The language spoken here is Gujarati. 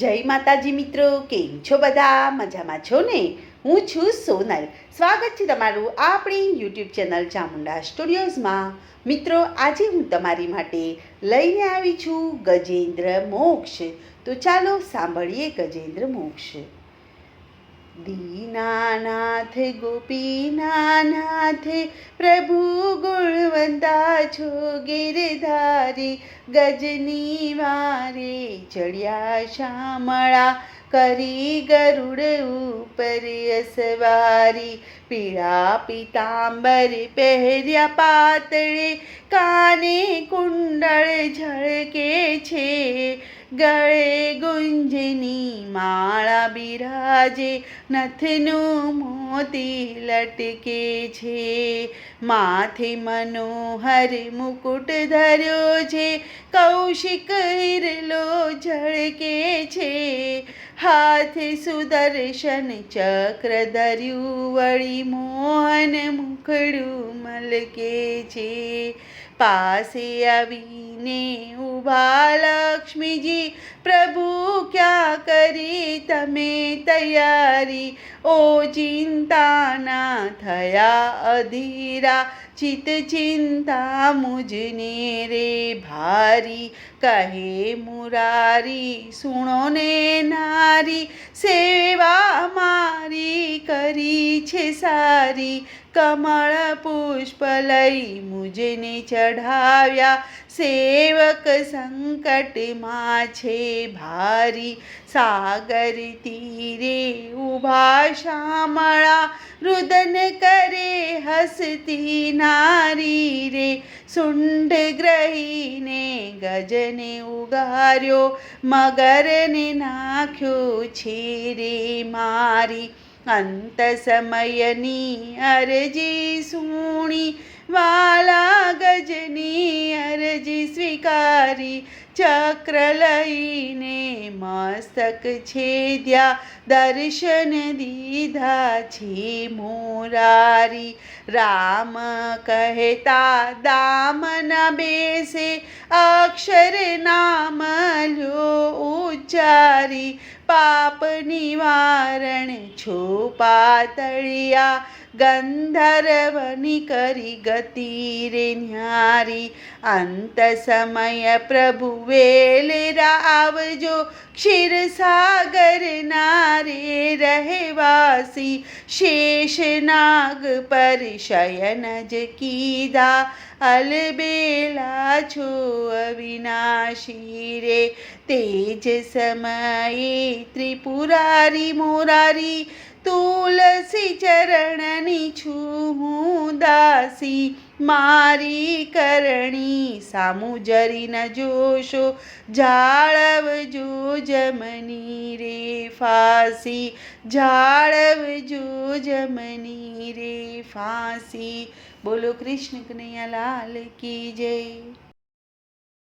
જય માતાજી મિત્રો, કેમ છો બધા? મજામાં છો ને? હું છું સોનલ. સ્વાગત છે તમારું આપણી યુટ્યુબ ચેનલ ચામુંડા સ્ટુડિયોઝમાં. મિત્રો, આજે હું તમારી માટે લઈને આવી છું ગજેન્દ્ર મોક્ષ. તો ચાલો સાંભળીએ ગજેન્દ્ર મોક્ષ. દીનાનાથ, ગોપીનાનાથ, પ્રભુ ગુણવંતા છો ગિરધારી, ગજની વારે ચડ્યા શામળા, કરી ગરુડ ઉપર અસવારી, પીળા પિતાંબર પહેર્યા પાતળે, કાને કુંડળ ઝળકે છે? ગળે ગુંજની માળા બિરાજે, નથનું મોતી લટકે છે. માથે મનોહર મુકુટ ધર્યો છે, કૌશિક હિરલો ઝળકે છે. હાથે સુદર્શન ચક્ર ધર્યું, વળી મોહન મુખડું મલકે છે. પાસે આવીને ઊભા લક્ષ્મીજી પ્રભુ ક્યાં કરી તમે તૈયારી ઓ ચિંતાના થયા અધીરા ચિત ચિંતા મુજને રે ભારી કહે મુરારી સુણો ને નારી સેવા મારી કરી છે સારી કમળ પુષ્પ લઈ મુજને ચઢાવ્યા સેવક સંકટમાં છે ભારી સાગર તીરે ઊભા શામળા, રુદન કરે હસતી નારી રે. સુંડ ગ્રહીને ગજને ઉગાર્યો, મગરને નાખ્યો છે મારી. અંત સમયની અરજી સુણી, વાલા ગજની અરજી સ્વીકારી, ચક્ર લઈને મસ્તક છેદ્યા દર્શન દીધા છે મોરારી. રામ કહેતા દામન બેસે, અક્ષર નામ લો ઉચ્ચારી. પાપ નિવારણ છો પાતળિયા ગંધર્વની કરી ગતિ રે ન્યારી અંત સમય પ્રભુ વેલેરા આવજો ક્ષીરસાગર નારે રહેવાસી શેષ નાગ પર શયન જ કીધા અલબેલા છો અવિનાશી રે તેજ સમયે ત્રિપુરારી મોરારી તુલસી ચરણની છું હું દાસી. મારી કરણી સામું જરી ન જોશો. જાળવજો જમની રે ફાંસી. જાળવજો જમની રે ફાંસી. બોલો કૃષ્ણ કનૈયા લાલ કી જય.